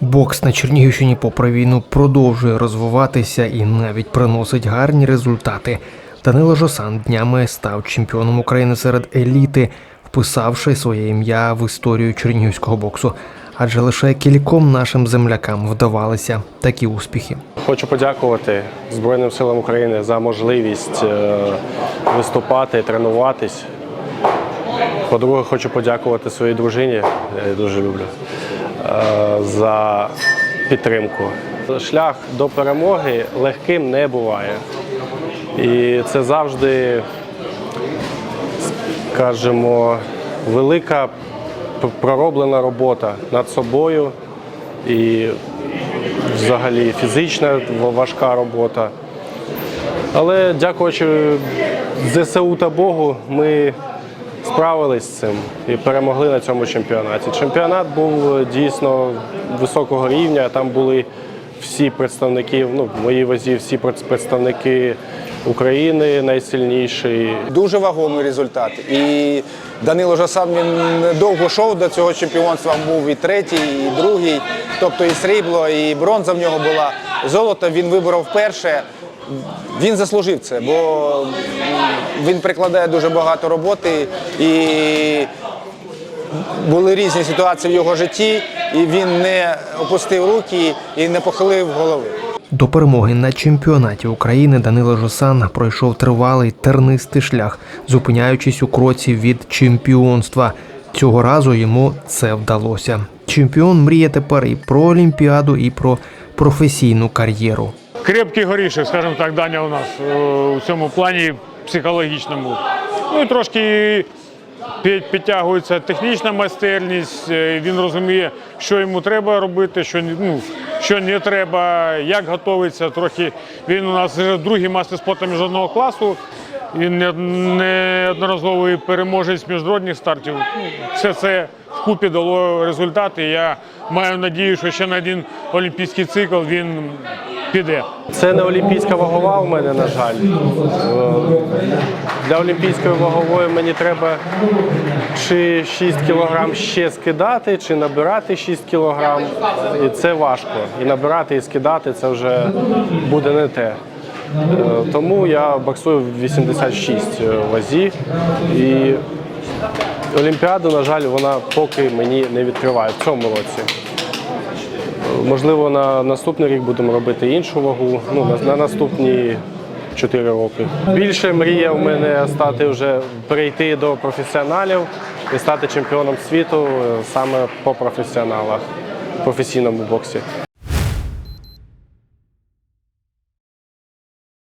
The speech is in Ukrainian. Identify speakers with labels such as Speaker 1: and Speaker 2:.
Speaker 1: Бокс на Чернігівщині попри війну продовжує розвиватися і навіть приносить гарні результати. Данило Жосан днями став чемпіоном України серед еліти, вписавши своє ім'я в історію чернігівського боксу. Адже лише кільком нашим землякам вдавалися такі успіхи.
Speaker 2: Хочу подякувати Збройним силам України за можливість е, виступати, тренуватись. По-друге, хочу подякувати своїй дружині, я її дуже люблю, за підтримку. Шлях до перемоги легким не буває. І це завжди, скажімо, велика пророблена робота над собою і взагалі фізична важка робота. Але дякуючи ЗСУ та Богу, ми справились з цим і перемогли на цьому чемпіонаті. Чемпіонат був е, дійсно високого рівня. Там були всі представники, ну, в моїй вазі всі представники України найсильніші.
Speaker 3: Дуже вагомий результат. І Данило Жасан він довго йшов до цього чемпіонства. Був і третій, і другий. Тобто і срібло, і бронза в нього була. Золото він виборов вперше. Він заслужив це, бо він прикладає дуже багато роботи і були різні ситуації в його житті, і він не опустив руки і не похилив голови.
Speaker 1: До перемоги на чемпіонаті України Данило Жосан пройшов тривалий тернистий шлях, зупиняючись у кроці від чемпіонства. Цього разу йому це вдалося. Чемпіон мріє тепер і про Олімпіаду, і про професійну кар'єру.
Speaker 4: Крепкий горішок, скажімо так, Даня у нас е, у цьому плані психологічному. Ну і трошки підтягується технічна майстерність. е, Він розуміє, що йому треба робити, що ну, що не треба, як готовиться. Трохи він у нас вже другий мастер спорту міжнародного класу. Він не- неодноразовий переможець міжнародних стартів. Все це вкупі дало результати. Я маю надію, що ще на один олімпійський цикл він піде.
Speaker 2: Це не олімпійська вагова у мене, на жаль. Е, Для олімпійської вагової мені треба чи 6 кілограм ще скидати, чи набирати 6 кілограм. І це важко. І набирати, і скидати це вже буде не те. Е, Тому я боксую в 86 вазі. І Олімпіаду, на жаль, вона поки мені не відкриває в цьому році. Можливо, на наступний рік будемо робити іншу вагу. Ну, на, на наступні 4 роки. Більше мрія в мене стати вже перейти до професіоналів і стати чемпіоном світу е, саме по професіоналах, професійному боксі.